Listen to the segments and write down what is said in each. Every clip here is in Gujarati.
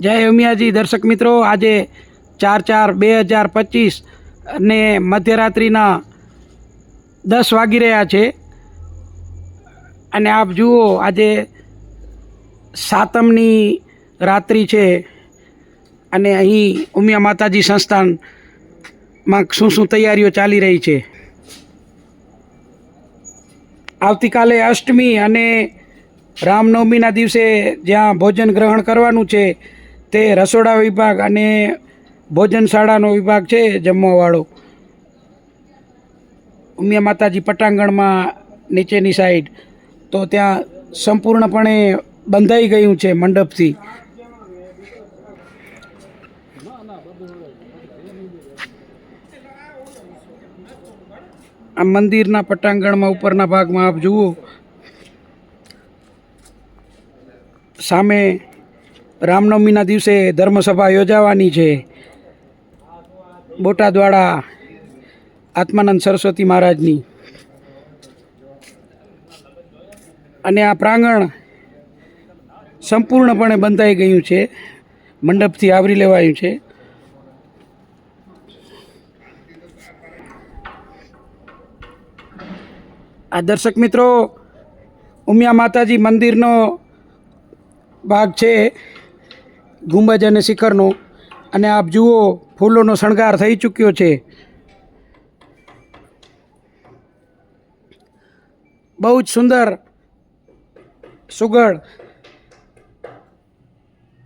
જય ઉમિયાજી, દર્શક મિત્રો, આજે ચાર ચાર બે હજાર પચીસ અને મધ્યરાત્રિના દસ વાગી રહ્યા છે. અને આપ જુઓ, આજે સાતમની રાત્રિ છે. અને અહીં ઉમિયા માતાજી સંસ્થાનમાં શું શું તૈયારીઓ ચાલી રહી છે. આવતીકાલે અષ્ટમી અને રામનવમીના દિવસે જ્યાં ભોજન ગ્રહણ કરવાનું છે તે રસોડા વિભાગ અને ભોજનશાળાનો વિભાગ છે જમવાવાળો. ઉમિયા માતાજી પટાંગણમાં નીચેની સાઈડ. તો ત્યાં સંપૂર્ણપણે બંધાઈ ગયું છે મંડપથી. આ મંદિરના પટાંગણમાં ઉપરના ભાગમાં આપ જુઓ. સામે રામનવમીના દિવસે ધર્મસભા યોજાવાની છે. બોટાદવાડા આત્માનંદ સરસ્વતી મહારાજની. અને આ પ્રાંગણ સંપૂર્ણપણે બંધાઈ ગયું છે. મંડપથી આવરી લેવાયું છે. આ દર્શક મિત્રો, ઉમિયા માતાજી મંદિરનો ભાગ છે. ગુંબજ અને શિખરનો. અને આપ જુઓ, ફૂલોનો શણગાર થઈ ચૂક્યો છે. બહુ જ સુંદર સુગળ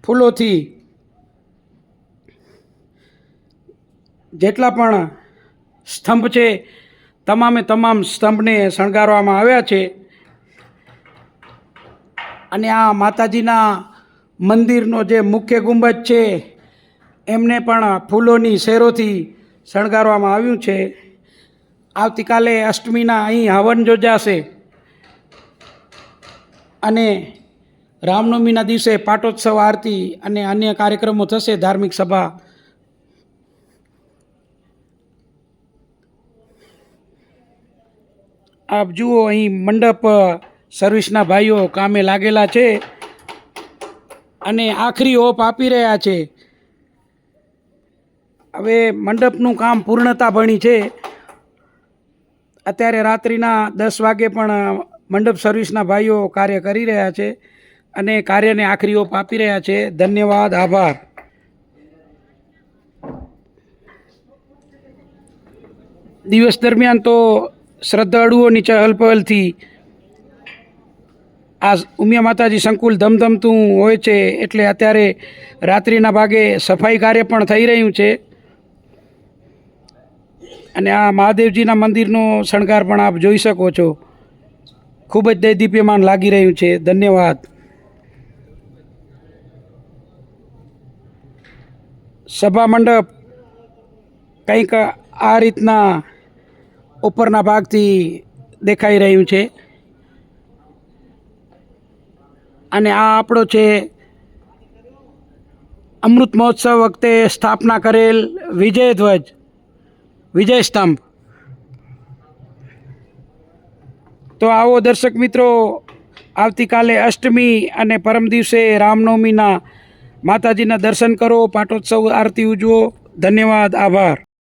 ફૂલોથી જેટલા પણ સ્તંભ છે, તમામે તમામ સ્તંભને શણગારવામાં આવ્યા છે. અને આ માતાજીના મંદિરનો જે મુખ્ય ગુંબજ છે, એમને પણ ફૂલોની શેરોથી શણગારવામાં આવ્યું છે. આવતીકાલે અષ્ટમીના અહીં હવન યોજાશે. અને રામનવમીના દિવસે પાટોત્સવ આરતી અને અન્ય કાર્યક્રમો થશે ધાર્મિક સભા. આપ જુઓ અહીં મંડપ સર્વિસના ભાઈઓ કામે લાગેલા છે. અને આખરી ઓપ આપી રહ્યા છે. હવે મંડપનું કામ પૂર્ણતા ભણી છે. અત્યારે રાત્રિના દસ વાગે પણ મંડપ સર્વિસના ભાઈઓ કાર્ય કરી રહ્યા છે અને કાર્યને આખરી ઓપ આપી રહ્યા છે. ધન્યવાદ, આભાર. દિવસ દરમિયાન તો શ્રદ્ધાળુઓની ચહલ પહલથી આ ઉમિયા માતાજી સંકુલ ધમધમતું હોય છે એટલે અત્યારે રાત્રિના ભાગે સફાઈ કાર્ય પણ થઈ રહ્યું છે. અને આ મહાદેવજીના મંદિરનો શણગાર પણ આપ જોઈ શકો છો. ખૂબ જ દૈદીપ્યમાન લાગી રહ્યું છે. ધન્યવાદ. સભા મંડપ કંઈક આ રીતના ઉપરના ભાગથી દેખાઈ રહ્યું છે. અને આ આપણો છે અમૃત મહોત્સવ વખતે સ્થાપના કરેલ વિજય ધ્વજ, વિજય સ્તંભ. તો આવો દર્શક મિત્રો, આવતીકાલે અષ્ટમી અને પરમ દિવસે રામનવમીના માતાજીના દર્શન કરો, પાટોત્સવ આરતી ઉજવો. ધન્યવાદ, આભાર.